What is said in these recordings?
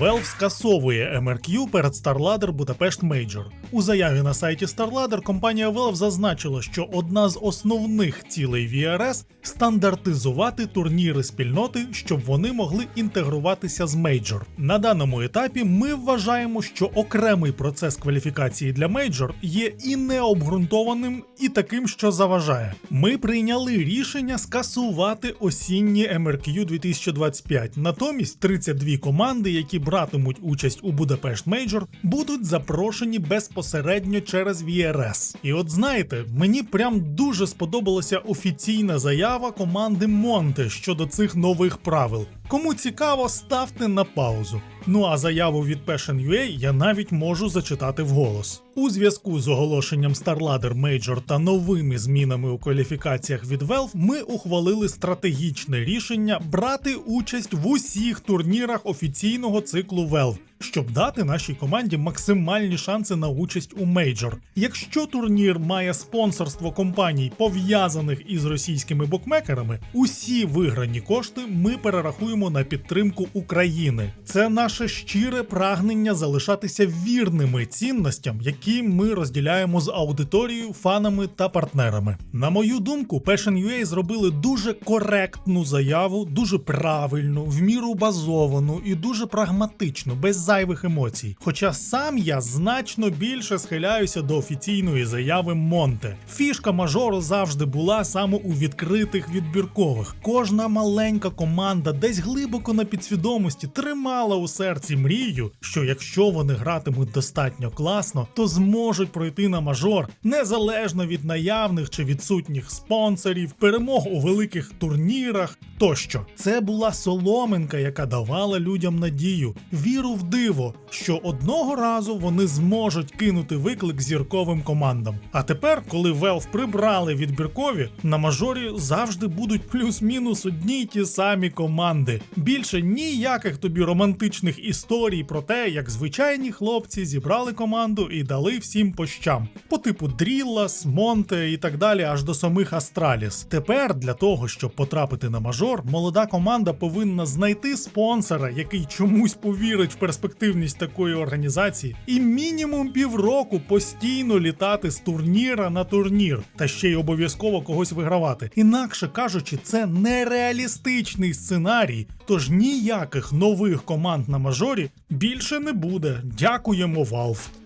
Valve скасовує MRQ перед StarLadder Budapest Major. У заяві на сайті StarLadder компанія Valve зазначила, що одна з основних цілей VRS – стандартизувати турніри спільноти, щоб вони могли інтегруватися з Major. На даному етапі ми вважаємо, що окремий процес кваліфікації для Major є і необґрунтованим, і таким, що заважає. Ми прийняли рішення скасувати осінні MRQ 2025. Натомість 32 команди, які братимуть участь у Будапешт Мейджор, будуть запрошені безпосередньо через VRS. І от знаєте, мені прям дуже сподобалася офіційна заява команди Монте щодо цих нових правил. Кому цікаво, ставте на паузу. Ну а заяву від Passion.ua я навіть можу зачитати вголос. У зв'язку з оголошенням StarLadder Major та новими змінами у кваліфікаціях від Valve ми ухвалили стратегічне рішення брати участь в усіх турнірах офіційного циклу Valve, щоб дати нашій команді максимальні шанси на участь у мейджор. Якщо турнір має спонсорство компаній, пов'язаних із російськими букмекерами, усі виграні кошти ми перерахуємо на підтримку України. Це наше щире прагнення залишатися вірними цінностям, які ми розділяємо з аудиторією, фанами та партнерами. На мою думку, Passion.ua зробили дуже коректну заяву, дуже правильну, в міру базовану і дуже прагматичну, без зайвих емоцій. Хоча сам я значно більше схиляюся до офіційної заяви Монте. Фішка мажору завжди була саме у відкритих відбіркових. Кожна маленька команда десь глибоко на підсвідомості тримала у серці мрію, що якщо вони гратимуть достатньо класно, то зможуть пройти на мажор незалежно від наявних чи відсутніх спонсорів, перемог у великих турнірах тощо. Це була соломинка, яка давала людям надію, віру в диво, що одного разу вони зможуть кинути виклик зірковим командам. А тепер, коли Valve прибрали відбіркові, на мажорі завжди будуть плюс-мінус одні й ті самі команди. Більше ніяких тобі романтичних історій про те, як звичайні хлопці зібрали команду і дали всім по щам, по типу Дріллас, Монте і так далі, аж до самих Астраліс. Тепер для того, щоб потрапити на мажор, молода команда повинна знайти спонсора, який чомусь повірить в перспективність такої організації, і мінімум півроку постійно літати з турніра на турнір, та ще й обов'язково когось вигравати. Інакше кажучи, це нереалістичний сценарій. Тож ніяких нових команд на мажорі більше не буде. Дякуємо, Valve.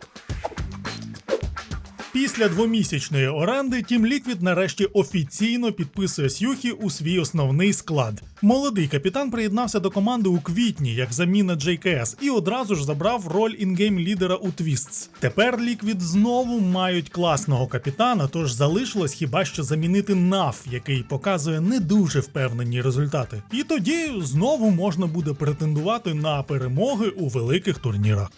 Після двомісячної оренди Team Liquid нарешті офіційно підписує Сюхі у свій основний склад. Молодий капітан приєднався до команди у квітні як заміна JKS і одразу ж забрав роль інгейм лідера у Twists. Тепер Liquid знову мають класного капітана, тож залишилось хіба що замінити NAF, який показує не дуже впевнені результати. І тоді знову можна буде претендувати на перемоги у великих турнірах.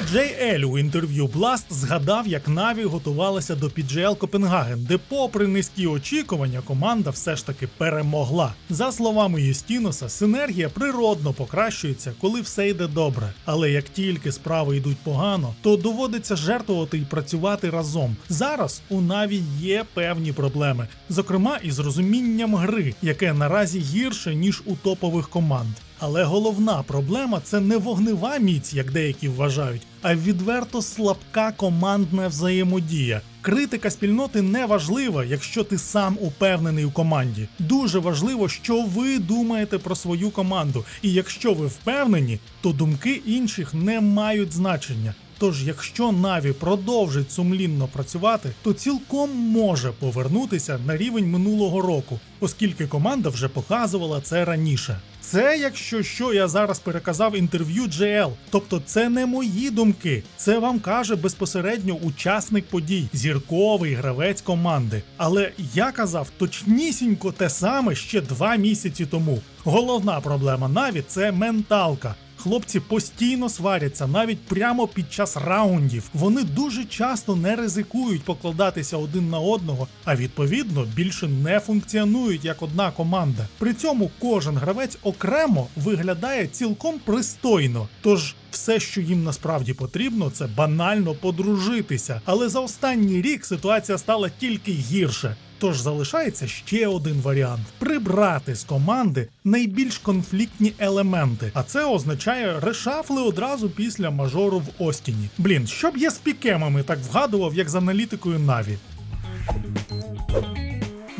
Джей Ель у інтерв'ю Blast згадав, як Наві готувалася до PGL Копенгаген, де, попри низькі очікування, команда все ж таки перемогла. За словами Юстіноса, синергія природно покращується, коли все йде добре. Але як тільки справи йдуть погано, то доводиться жертвувати і працювати разом. Зараз у Наві є певні проблеми, зокрема із розумінням гри, яке наразі гірше ніж у топових команд. Але головна проблема це не вогнева міць, як деякі вважають, а відверто слабка командна взаємодія. Критика спільноти не важлива, якщо ти сам упевнений у команді. Дуже важливо, що ви думаєте про свою команду, і якщо ви впевнені, то думки інших не мають значення. Тож, якщо Наві продовжить сумлінно працювати, то цілком може повернутися на рівень минулого року, оскільки команда вже показувала це раніше. Це, якщо що, я зараз переказав інтерв'ю GL. Тобто це не мої думки, це вам каже безпосередньо учасник подій, зірковий гравець команди. Але я казав точнісінько те саме ще два місяці тому. Головна проблема Наві це менталка. Хлопці постійно сваряться навіть прямо під час раундів. Вони дуже часто не ризикують покладатися один на одного, а відповідно більше не функціонують як одна команда. При цьому кожен гравець окремо виглядає цілком пристойно. Тож Все, що їм насправді потрібно, це банально подружитися. Але за останній рік ситуація стала тільки гірше. Тож залишається ще один варіант: прибрати з команди найбільш конфліктні елементи. А це означає решафли одразу після мажору в Остіні. Блін, щоб я з пікемами так вгадував, як з аналітикою Наві.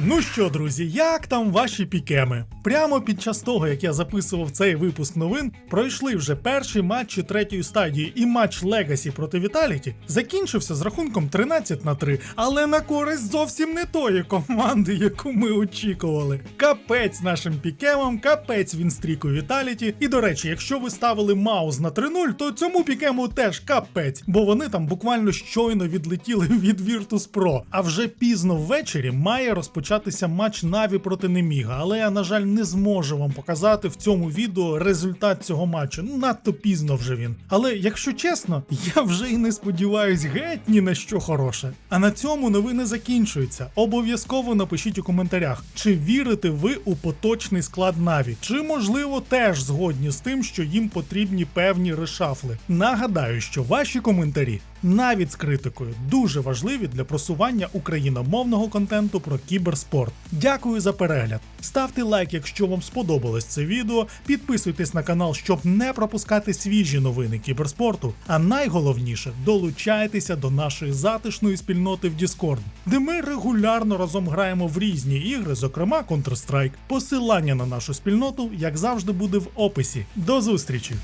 Ну що, друзі, як там ваші пікеми? Прямо під час того, як я записував цей випуск новин, пройшли вже перші матчі третьої стадії, і матч Легасі проти Віталіті закінчився з рахунком 13 на 3, але на користь зовсім не тої команди, яку ми очікували. Капець нашим пікемам, капець Вінстріку Віталіті. І до речі, якщо ви ставили Маус на 3-0, то цьому пікему теж капець, бо вони там буквально щойно відлетіли від Virtus Pro. А вже пізно ввечері має розпочатися матч Наві проти Неміга, але я, на жаль, не зможу вам показати в цьому відео результат цього матчу. Ну, Надто пізно вже він. Але якщо чесно, я вже і не сподіваюсь геть ні на що хороше. А на цьому новини закінчуються. Обов'язково напишіть у коментарях, чи вірите ви у поточний склад Наві, чи можливо теж згодні з тим, що їм потрібні певні решафли. Нагадаю, що ваші коментарі навіть з критикою дуже важливі для просування україномовного контенту про кіберспорт. Дякую за перегляд. Ставте лайк, якщо вам сподобалось це відео. Підписуйтесь на канал, щоб не пропускати свіжі новини кіберспорту. А найголовніше долучайтеся до нашої затишної спільноти в Discord, де ми регулярно разом граємо в різні ігри, зокрема Counter-Strike. Посилання на нашу спільноту, як завжди, буде в описі. До зустрічі!